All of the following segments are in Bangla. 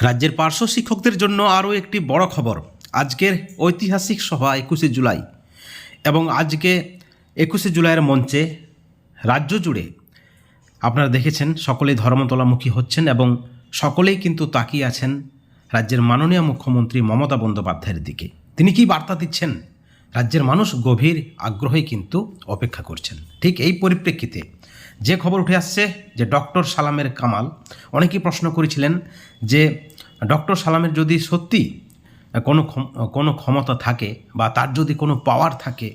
রাজ্যের পার্শ্ব শিক্ষকদের জন্য আরও একটি বড় খবর। আজকের ঐতিহাসিক সভা একুশে জুলাই এবং আজকে একুশে জুলাইয়ের মঞ্চে রাজ্য জুড়ে আপনারা দেখেছেন সকলেই ধর্মতলামুখী হচ্ছেন এবং সকলেই কিন্তু তাকিয়ে আছেন রাজ্যের মাননীয় মুখ্যমন্ত্রী মমতা বন্দ্যোপাধ্যায়ের দিকে। তিনি কি বার্তা দিচ্ছেন? রাজ্যের মানুষ গভীর আগ্রহে কিন্তু অপেক্ষা করছেন। ঠিক এই পরিপ্রেক্ষিতে যে খবর উঠে আসছে যে ডক্টর সালামের কামাল, অনেকেই প্রশ্ন করেছিলেন যে ডক্টর সালামের যদি সত্যি কোনো কোনো ক্ষমতা থাকে বা তার যদি কোনো পাওয়ার থাকে,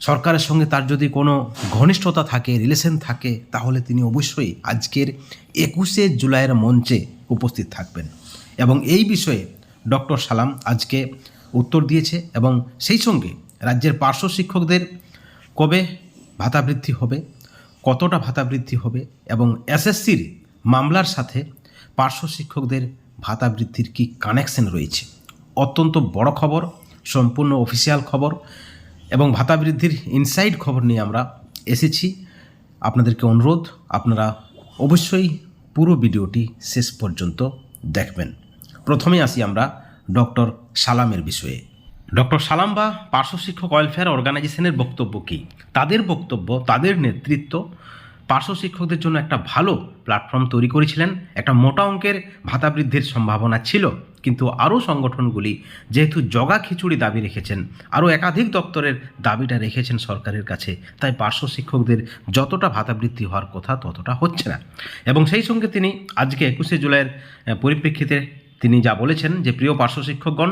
সরকারের সঙ্গে তার যদি কোনো ঘনিষ্ঠতা থাকে রিলেশন থাকে, তাহলে তিনি অবশ্যই আজকের একুশে জুলাইয়ের মঞ্চে উপস্থিত থাকবেন। এবং এই বিষয়ে ডক্টর সালাম আজকে উত্তর দিয়েছে এবং সেই সঙ্গে রাজ্যের পার্শ্ব শিক্ষকদের কবে ভাতা বৃদ্ধি হবে কতটা ভাতা বৃদ্ধি হবে এবং এসএসসির মামলার সাথে পার্শ্ব শিক্ষকদের ভাতা বৃদ্ধির কি কানেকশন রয়েছে? অত্যন্ত বড় খবর, সম্পূর্ণ অফিসিয়াল খবর এবং ভাতা বৃদ্ধির ইনসাইড খবর নিয়ে আমরা এসেছি। আপনাদেরকে অনুরোধ, আপনারা অবশ্যই পুরো ভিডিওটি শেষ পর্যন্ত দেখবেন। প্রথমে আসি আমরা ডক্টর সালামের বিষয়ে। ডক্টর সালাম বা পার্শ্ব শিক্ষক ওয়েলফেয়ার অর্গানাইজেশনের বক্তব্য কী? তাদের বক্তব্য, তাদের নেতৃত্ব পার্শ্ব শিক্ষকদের জন্য একটা ভালো প্ল্যাটফর্ম তৈরি করেছিলেন। একটা মোটা অঙ্কের ভাতা বৃদ্ধির সম্ভাবনা ছিল, কিন্তু আরও সংগঠনগুলি যেহেতু জগা খিচুড়ি দাবি রেখেছেন, আরও একাধিক দপ্তরের দাবিটা রেখেছেন সরকারের কাছে, তাই পার্শ্ব শিক্ষকদের যতটা ভাতা বৃদ্ধি হওয়ার কথা ততটা হচ্ছে না। এবং সেই সঙ্গে তিনি আজকে একুশে জুলাইয়ের পরিপ্রেক্ষিতে তিনি যা বলেছেন যে, প্রিয় পার্শ্ব শিক্ষকগণ,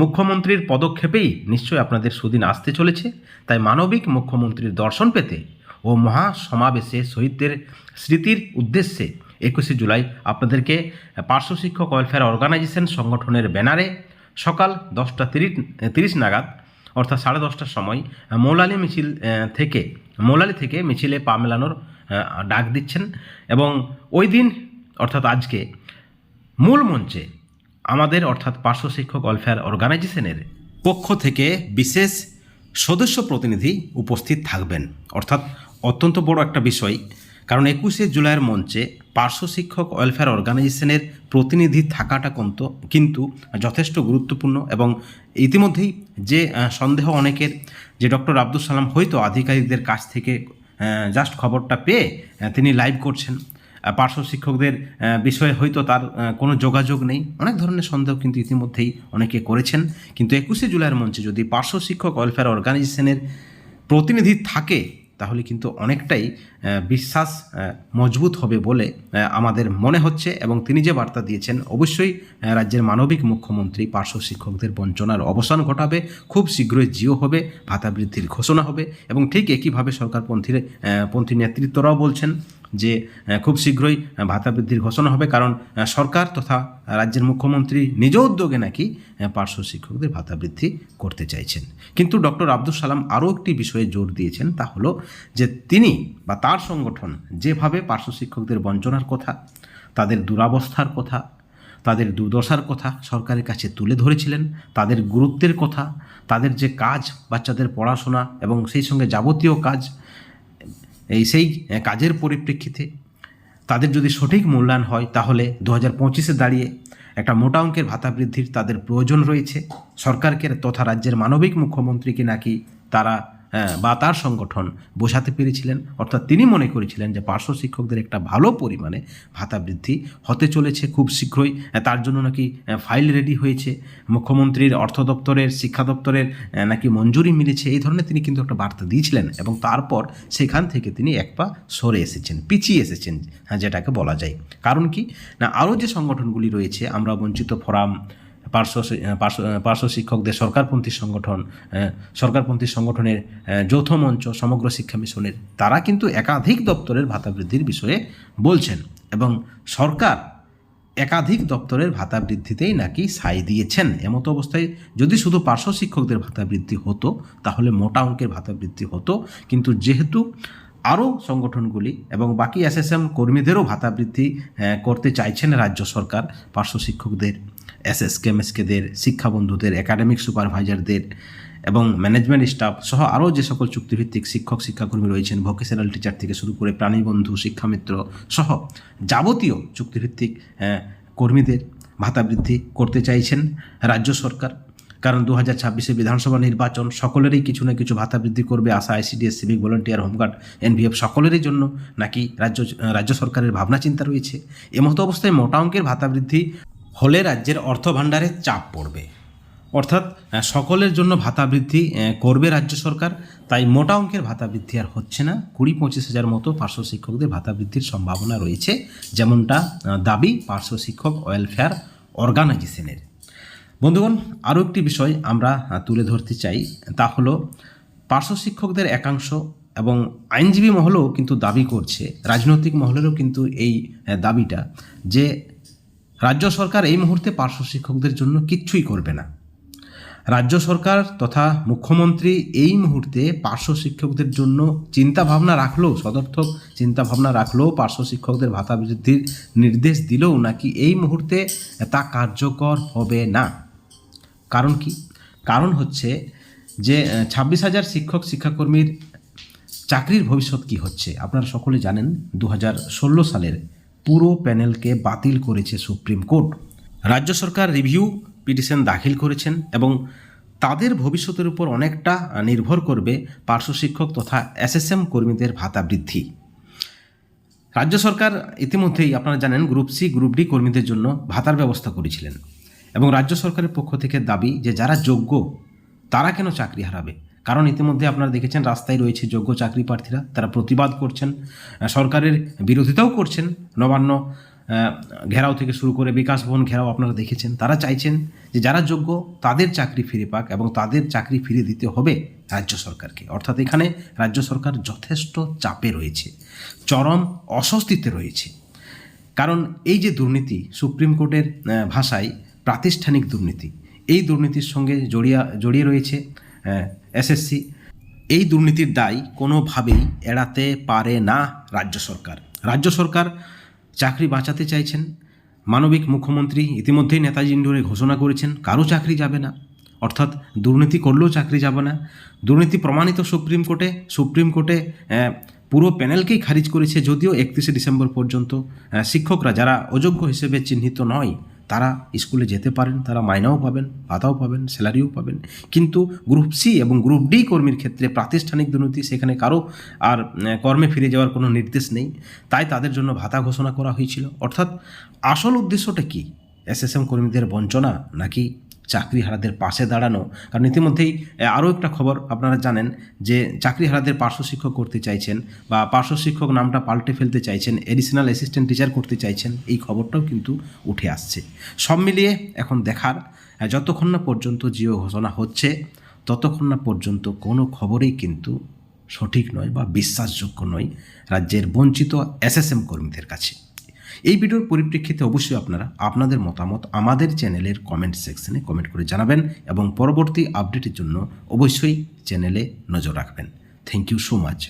মুখ্যমন্ত্রীর পদক্ষেপেই নিশ্চয়ই আপনাদের সুদিন আসতে চলেছে। তাই মানবিক মুখ্যমন্ত্রীর দর্শন পেতে ও মহা সমাবেশে শহীদদের স্মৃতির উদ্দেশ্যে একুশে জুলাই আপনাদেরকে পার্শ্ব শিক্ষক ওয়েলফেয়ার অর্গানাইজেশন সংগঠনের ব্যানারে সকাল দশটা তিরিশ তিরিশ নাগাদ, অর্থাৎ সাড়ে দশটার সময় মৌলালি মিছিল থেকে, মৌলালি থেকে মিছিলে পা মেলানোর ডাক দিচ্ছেন। এবং ওই দিন, অর্থাৎ আজকে, মূল মঞ্চে আমাদের, অর্থাৎ পার্শ্ব শিক্ষক ওয়েলফেয়ার অর্গানাইজেশনের পক্ষ থেকে বিশেষ সদস্য প্রতিনিধি উপস্থিত থাকবেন। অর্থাৎ অত্যন্ত বড় একটা বিষয়, কারণ একুশে জুলাইয়ের মঞ্চে পার্শ্ব শিক্ষক ওয়েলফেয়ার অর্গানাইজেশনের প্রতিনিধি থাকাটা কিন্তু কিন্তু যথেষ্ট গুরুত্বপূর্ণ এবং ইতিমধ্যেই যে সন্দেহ অনেকের, যে ডক্টর আব্দুল সালাম হয়তো আধিকারিকদের কাছ থেকে জাস্ট খবরটা পেয়ে তিনি লাইভ করছেন। পার্শ্ব শিক্ষকদের বিষয়ে হয়তো তার কোনো যোগাযোগ নেই। অনেক ধরনের সন্দেহ কিন্তু ইতিমধ্যেই অনেকে করেছেন। কিন্তু একুশে জুলাইয়ের মঞ্চে যদি পার্শ্ব শিক্ষক ওয়েলফেয়ার অর্গানাইজেশনের প্রতিনিধি থাকে তাহলে কিন্তু অনেকটাই বিশ্বাস মজবুত হবে বলে আমাদের মনে হচ্ছে এবং তিনি যে বার্তা দিয়েছেন, অবশ্যই রাজ্যের মানবিক মুখ্যমন্ত্রী, পার্শ্ব শিক্ষকদের বঞ্চনার অবসান ঘটাবে, খুব শীঘ্রই জিও হবে, ভাতা বৃদ্ধির ঘোষণা হবে এবং ঠিক একইভাবে সরকারপন্থীর পন্থী নেতৃত্বরাও বলছেন যে খুব শীঘ্রই ভাতা বৃদ্ধির ঘোষণা হবে কারণ সরকার তথা রাজ্যের মুখ্যমন্ত্রী নিজ উদ্যোগে নাকি পার্শ্ব শিক্ষকদের ভাতা বৃদ্ধি করতে চাইছেন। কিন্তু ডক্টর আব্দুল সালাম আরও একটি বিষয়ে জোর দিয়েছেন, তা হলো যে তিনি বা তার সংগঠন যেভাবে পার্শ্ব শিক্ষকদের বঞ্চনার কথা, তাদের দুরাবস্থার কথা, তাদের দুর্দশার কথা সরকারের কাছে তুলে ধরেছিলেন, তাদের গুরুত্বের কথা, তাদের যে কাজ, বাচ্চাদের পড়াশোনা এবং সেই সঙ্গে যাবতীয় কাজ, এই সেই কাজের পরিপ্রেক্ষিতে তাদের যদি সঠিক মূল্যায়ন হয়, তাহলে দু হাজার পঁচিশে দাঁড়িয়ে একটা মোটা অঙ্কের ভাতা বৃদ্ধির তাদের প্রয়োজন রয়েছে। সরকারকে তথা রাজ্যের মানবিক মুখ্যমন্ত্রীকে নাকি তারা বা তার সংগঠন বোঝাতে পেরেছিলেন। অর্থাৎ তিনি মনে করেছিলেন যে পার্শ্ব শিক্ষকদের একটা ভালো পরিমাণে ভাতা বৃদ্ধি হতে চলেছে খুব শীঘ্রই। তার জন্য নাকি ফাইল রেডি হয়েছে। মুখ্যমন্ত্রীর অর্থ দপ্তরের, শিক্ষা দপ্তরের নাকি মঞ্জুরি মিলেছে। এই ধরনের তিনি কিন্তু একটা বার্তা দিয়েছিলেন এবং তারপর সেখান থেকে তিনি এক পা সরে এসেছেন, পিছিয়ে এসেছেন হ্যাঁ যেটাকে বলা যায়। কারণ কি? না, আরও যে সংগঠনগুলি রয়েছে, আমরা বঞ্চিত ফোরাম পার্শ্ব পার্শ্ব শিক্ষকদের সরকারপন্থী সংগঠন সরকারপন্থী সংগঠনের যৌথ মঞ্চ, সমগ্র শিক্ষা মিশনের, তারা কিন্তু একাধিক দপ্তরের ভাতা বৃদ্ধির বিষয়ে বলছেন এবং সরকার একাধিক দপ্তরের ভাতা বৃদ্ধিতেই নাকি সাই দিয়েছেন। এমতো অবস্থায় যদি শুধু পার্শ্ব শিক্ষকদের ভাতা বৃদ্ধি হতো, তাহলে মোটা অঙ্কের ভাতা বৃদ্ধি হতো। কিন্তু যেহেতু আরও সংগঠনগুলি এবং বাকি এসএসএম কর্মীদেরও ভাতা বৃদ্ধি করতে চাইছেন রাজ্য সরকার, পার্শ্ব শিক্ষকদের এসএস কেমএসকেদের শিক্ষাবন্ধুদের একাডেমিক সুপারভাইজারদের এবং ম্যানেজমেন্ট স্টাফ সহ আরও যে সকল চুক্তিভিত্তিক শিক্ষক, শিক্ষাকর্মী রয়েছেন ভোকেশনাল টিচার থেকে শুরু করে প্রাণীবন্ধু, শিক্ষামিত্র সহ যাবতীয় চুক্তিভিত্তিক কর্মীদের ভাতা বৃদ্ধি করতে চাইছেন রাজ্য সরকার। কারণ দু হাজার ছাব্বিশে বিধানসভা নির্বাচন সকলেরই কিছু না কিছু ভাতা বৃদ্ধি করবে, আশা ICDS civic volunteer home guard NVF সকলেরই জন্য নাকি রাজ্য রাজ্য সরকারের ভাবনা চিন্তা রয়েছে এমতো অবস্থায় মোটা অঙ্কের ভাতা বৃদ্ধি হলে রাজ্যের অর্থ ভাণ্ডারে চাপ পড়বে। অর্থাৎ সকলের জন্য ভাতা বৃদ্ধি করবে রাজ্য সরকার, তাই মোটা অঙ্কের ভাতা বৃদ্ধি আর হচ্ছে না। কুড়ি পঁচিশ হাজার মতো পার্শ্ব শিক্ষকদের ভাতা বৃদ্ধির সম্ভাবনা রয়েছে, যেমনটা দাবি পার্শ্ব শিক্ষক ওয়েলফেয়ার অর্গানাইজেশনের। বন্ধুগণ, আরও একটি বিষয় আমরা তুলে ধরতে চাই, তা হলো, পার্শ্ব শিক্ষকদের একাংশ এবং আইনজীবী মহলেও কিন্তু দাবি করছে, রাজনৈতিক মহলেরও কিন্তু এই দাবিটা, যে রাজ্য সরকার এই মুহূর্তে পার্শ্ব শিক্ষকদের জন্য কিচ্ছুই করবে না। রাজ্য সরকার তথা মুখ্যমন্ত্রী এই মুহূর্তে পার্শ্ব শিক্ষকদের জন্য চিন্তা ভাবনা রাখলেও, সদর্থক চিন্তা ভাবনা রাখলেও, পার্শ্ব শিক্ষকদের ভাতা বৃদ্ধির নির্দেশ দিলেও নাকি এই মুহূর্তে তা কার্যকর হবে না। কারণ কি? কারণ হচ্ছে যে ছাব্বিশ হাজার শিক্ষক, শিক্ষাকর্মীর চাকরির ভবিষ্যৎ কি হচ্ছে? আপনারা সকলে জানেন দু সালের পুরো প্যানেলকে বাতিল করেছে সুপ্রিম কোর্ট। রাজ্য সরকার রিভিউ পিটিশন দাখিল করেছেন এবং তাদের ভবিষ্যতের উপর অনেকটা নির্ভর করবে পার্শ্ব শিক্ষক তথা এসএসএম কর্মীদের ভাতা বৃদ্ধি। রাজ্য সরকার ইতিমধ্যেই, আপনারা জানেন, গ্রুপ সি, গ্রুপ ডি কর্মীদের জন্য ভাতার ব্যবস্থা করেছিলেন এবং রাজ্য সরকারের পক্ষ থেকে দাবি যে যারা যোগ্য, তারা কেন চাকরি হারাবে? কারণ ইতিমধ্যে আপনারা দেখেছেন রাস্তায় রয়েছে যোগ্য চাকরি প্রার্থীরা, তারা প্রতিবাদ করছেন সরকারের বিরোধিতাও করছেন, নবান্ন ঘেরাও থেকে শুরু করে বিকাশ ভবন ঘেরাও আপনারা দেখেছেন। তারা চাইছেন যে যারা যোগ্য তাদের চাকরি ফিরে পাক এবং তাদের চাকরি ফিরে দিতে হবে রাজ্য সরকারকে। অর্থাৎ এখানে রাজ্য সরকার যথেষ্ট চাপে রয়েছে, চরম অস্বস্তিতে রয়েছে। কারণ এই যে দুর্নীতি সুপ্রিম কোর্টের ভাষায় প্রাতিষ্ঠানিক দুর্নীতি, এই দুর্নীতির সঙ্গে জড়িয়া, জড়িয়ে রয়েছে এসএসসি এই দুর্নীতির দায় কোনোভাবেই এড়াতে পারে না রাজ্য সরকার। রাজ্য সরকার চাকরি বাঁচাতে চাইছেন। মানবিক মুখ্যমন্ত্রী ইতিমধ্যেই নেতাজি ইন্ডোরে ঘোষণা করেছেন, কারও চাকরি যাবে না। অর্থাৎ দুর্নীতি করলেও চাকরি যাবে না। দুর্নীতি প্রমাণিত সুপ্রিম কোর্টে সুপ্রিম কোর্টে পুরো প্যানেলকেই খারিজ করেছে যদিও একত্রিশে ডিসেম্বর পর্যন্ত শিক্ষকরা যারা অযোগ্য হিসেবে চিহ্নিত নয়। তারা স্কুলে যেতে পারেন, তারা মাইনাও পাবেন, ভাতাও পাবেন, স্যালারিও পাবেন। কিন্তু গ্রুপ সি এবং গ্রুপ ডি কর্মীর ক্ষেত্রে প্রাতিষ্ঠানিক দুর্নীতি, সেখানে কারও আর কর্মে ফিরে যাওয়ার কোনো নির্দেশ নেই। তাই তাদের জন্য ভাতা ঘোষণা করা হয়েছিল। অর্থাৎ আসল উদ্দেশ্যটা কি? এসএসএম কর্মীদের বঞ্চনা নাকি চাকরিহারাদের পাশে দাঁড়ানো। কারণ ইতিমধ্যেই আরও একটা খবর আপনারা জানেন যে চাকরিহারাদের পার্শ্ব শিক্ষক করতে চাইছেন বা পার্শ্ব শিক্ষক নামটা পাল্টে ফেলতে চাইছেন এডিশনাল অ্যাসিস্ট্যান্ট টিচার করতে চাইছেন, এই খবরটাও কিন্তু উঠে আসছে। সব মিলিয়ে এখন দেখার যতক্ষণ না পর্যন্ত জিও ঘোষণা হচ্ছে, ততক্ষণ না পর্যন্ত কোনো খবরেই কিন্তু সঠিক নয় বা বিশ্বাসযোগ্য নয় রাজ্যের বঞ্চিত এসএসএম কর্মীদের কাছে। এই ভিডিওর পরিপ্রেক্ষিতে অবশ্যই আপনারা আপনাদের মতামত আমাদের চ্যানেলের কমেন্ট সেকশনে কমেন্ট করে জানাবেন এবং পরবর্তী আপডেটের জন্য অবশ্যই চ্যানেলে নজর রাখবেন। Thank you so much